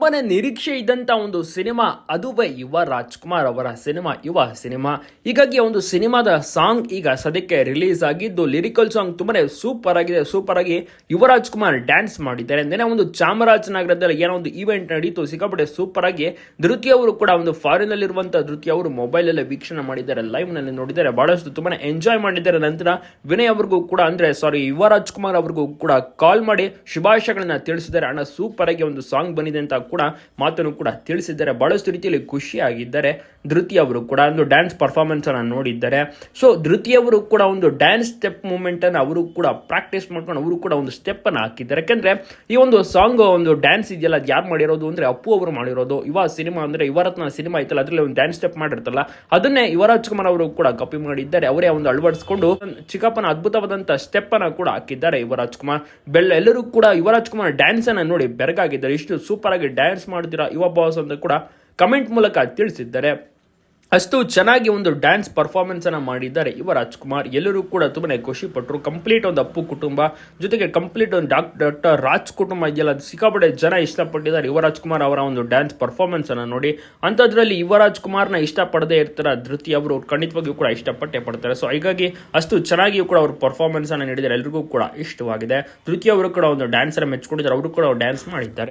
ತುಂಬಾನೇ ನಿರೀಕ್ಷೆ ಇದ್ದಂತ ಒಂದು ಸಿನಿಮಾ, ಅದುವೇ ಯುವ ರಾಜ್ಕುಮಾರ್ ಅವರ ಸಿನಿಮಾ, ಯುವ ಸಿನಿಮಾ. ಹೀಗಾಗಿ ಒಂದು ಸಿನಿಮಾದ ಸಾಂಗ್ ಈಗ ಸದ್ಯಕ್ಕೆ ರಿಲೀಸ್ ಆಗಿದ್ದು, ಲಿರಿಕಲ್ ಸಾಂಗ್ ತುಂಬಾನೇ ಸೂಪರ್ ಆಗಿದೆ, ಸೂಪರ್ ಆಗಿ ಯುವ ರಾಜ್ಕುಮಾರ್ ಡ್ಯಾನ್ಸ್ ಮಾಡಿದ್ದಾರೆ. ನೆನೆ ಒಂದು ಚಾಮರಾಜನಗರದಲ್ಲಿ ಏನೋ ಒಂದು ಇವೆಂಟ್ ನಡೀತು, ಸಿಕ್ಕಾಪಟ್ಟೆ ಸೂಪರ್ ಆಗಿ ಧೃತಿ ಅವರು ಕೂಡ ಒಂದು ಫಾರಿನ್ ಅಲ್ಲಿರುವಂತಹ ಧೃತಿ ಅವರು ಮೊಬೈಲ್ ಅಲ್ಲಿ ವೀಕ್ಷಣೆ ಮಾಡಿದ್ದಾರೆ ಲೈವ್ನಲ್ಲಿ ನೋಡಿದ್ದಾರೆ, ಬಹಳಷ್ಟು ತುಂಬಾನೇ ಎಂಜಾಯ್ ಮಾಡಿದ್ದಾರೆ. ನಂತರ ವಿನಯ್ ಅವ್ರಿಗೂ ಕೂಡ ಅಂದ್ರೆ ಸಾರಿ ಯುವ ರಾಜ್ಕುಮಾರ್ ಅವ್ರಿಗೂ ಕೂಡ ಕಾಲ್ ಮಾಡಿ ಶುಭಾಶಯಗಳನ್ನ ತಿಳಿಸಿದ್ದಾರೆ. ಅಣ್ಣ, ಸೂಪರ್ ಆಗಿ ಒಂದು ಸಾಂಗ್ ಬಂದಿದೆ ಅಂತ ಕೂಡ ಮಾತನ್ನು ಕೂಡ ತಿಳಿಸಿದ್ದಾರೆ. ಬಹಳಷ್ಟು ರೀತಿಯಲ್ಲಿ ಖುಷಿಯಾಗಿದ್ದಾರೆ. ಧೃತಿ ಅವರು ಕೂಡ ಒಂದು ಡ್ಯಾನ್ಸ್ ಪರ್ಫಾರ್ಮೆನ್ಸ್ ಅನ್ನ ನೋಡಿದ್ದಾರೆ. ಸೊ ಧೃತಿ ಅವರು ಕೂಡ ಒಂದು ಡ್ಯಾನ್ಸ್ ಸ್ಟೆಪ್ ಮೂಮೆಂಟ್ ಅನ್ನು ಅವರು ಕೂಡ ಪ್ರಾಕ್ಟೀಸ್ ಮಾಡ್ಕೊಂಡು ಅವರು ಕೂಡ ಒಂದು ಸ್ಟೆಪ್ ಅನ್ನು ಹಾಕಿದ್ದಾರೆ. ಯಾಕಂದ್ರೆ ಈ ಒಂದು ಸಾಂಗ್ ಒಂದು ಡ್ಯಾನ್ಸ್ ಇದೆಯಲ್ಲ, ಅದು ಯಾರು ಮಾಡಿರೋದು ಅಂದ್ರೆ ಅಪ್ಪು ಅವರು ಮಾಡಿರೋದು. ಇವ ಸಿನಿಮಾ ಅಂದ್ರೆ ಯುವರತ್ನ ಸಿನಿಮಾ ಐತಲ್ಲ, ಅದರಲ್ಲಿ ಒಂದು ಡ್ಯಾನ್ಸ್ ಸ್ಟೆಪ್ ಮಾಡಿರ್ತಲ್ಲ ಅದನ್ನೇ ಯುವರಾಜ್ ಕುಮಾರ್ ಅವರು ಕೂಡ ಕಾಪಿ ಮಾಡಿದ್ದಾರೆ. ಅವರೇ ಒಂದು ಅಳವಡಿಸಿಕೊಂಡು ಚಿಕ್ಕಪ್ಪನ ಅದ್ಭುತವಾದಂತಹ ಸ್ಟೆಪ್ ಅನ್ನ ಕೂಡ ಹಾಕಿದ್ದಾರೆ ಯುವರಾಜ್ ಕುಮಾರ್. ಬೆಲ್ಲ ಎಲ್ಲರೂ ಕೂಡ ಯುವರಾಜ್ ಕುಮಾರ್ ಡ್ಯಾನ್ಸ್ ಅನ್ನ ನೋಡಿ ಬೆರಗಾಗಿದ್ದಾರೆ. ಇಷ್ಟು ಸೂಪರ್ ಆಗಿ ಡ್ಯಾನ್ಸ್ ಮಾಡ್ತೀರಾ ಯುವ ಬಾಸ್ ಅಂತ ಕೂಡ ಕಮೆಂಟ್ ಮೂಲಕ ತಿಳಿಸಿದ್ದಾರೆ. ಅಷ್ಟು ಚೆನ್ನಾಗಿ ಒಂದು ಡ್ಯಾನ್ಸ್ ಪರ್ಫಾರ್ಮೆನ್ಸ್ ಅನ್ನ ಮಾಡಿದ್ದಾರೆ ಯುವ ರಾಜ್ಕುಮಾರ್. ಎಲ್ಲರೂ ಕೂಡ ತುಂಬಾ ಖುಷಿ ಪಟ್ಟರು ಕಂಪ್ಲೀಟ್ ಒಂದು ಅಪ್ಪು ಕುಟುಂಬ. ಜೊತೆಗೆ ಕಂಪ್ಲೀಟ್ ಒಂದು ಡಾಕ್ಟರ್ ರಾಜ್ ಕುಟುಂಬ ಇದೆಯಲ್ಲ, ಅದು ಸಿಕ್ಕಾಪಟ್ಟೆ ಜನ ಇಷ್ಟಪಟ್ಟಿದ್ದಾರೆ. ಯುವ ರಾಜ್ಕುಮಾರ್ ಅವರ ಒಂದು ಡ್ಯಾನ್ಸ್ ಪರ್ಫಾರ್ಮೆನ್ಸ್ ಅನ್ನು ನೋಡಿ. ಅಂಥದ್ರಲ್ಲಿ ಯುವ ರಾಜ್ಕುಮಾರ್ನ ಇಷ್ಟಪಡದೇ ಇರ್ತಾರೆ. ಧೃತಿ ಅವರು ಖಂಡಿತವಾಗಿಯೂ ಕೂಡ ಇಷ್ಟಪಟ್ಟೆ ಪಡ್ತಾರೆ. ಸೊ ಹೀಗಾಗಿ ಅಷ್ಟು ಚೆನ್ನಾಗಿಯೂ ಕೂಡ ಅವರು ಪರ್ಫಾರ್ಮೆನ್ಸ್ ಅನ್ನ ನೀಡಿದ್ದಾರೆ. ಎಲ್ರಿಗೂ ಕೂಡ ಇಷ್ಟವಾಗಿದೆ. ಧೃತಿ ಅವರು ಕೂಡ ಒಂದು ಡ್ಯಾನ್ಸ್ ಅನ್ನ ಮೆಚ್ಕೊಂಡಿದ್ದಾರೆ ಅವರು ಕೂಡ ಡ್ಯಾನ್ಸ್ ಮಾಡಿದ್ದಾರೆ.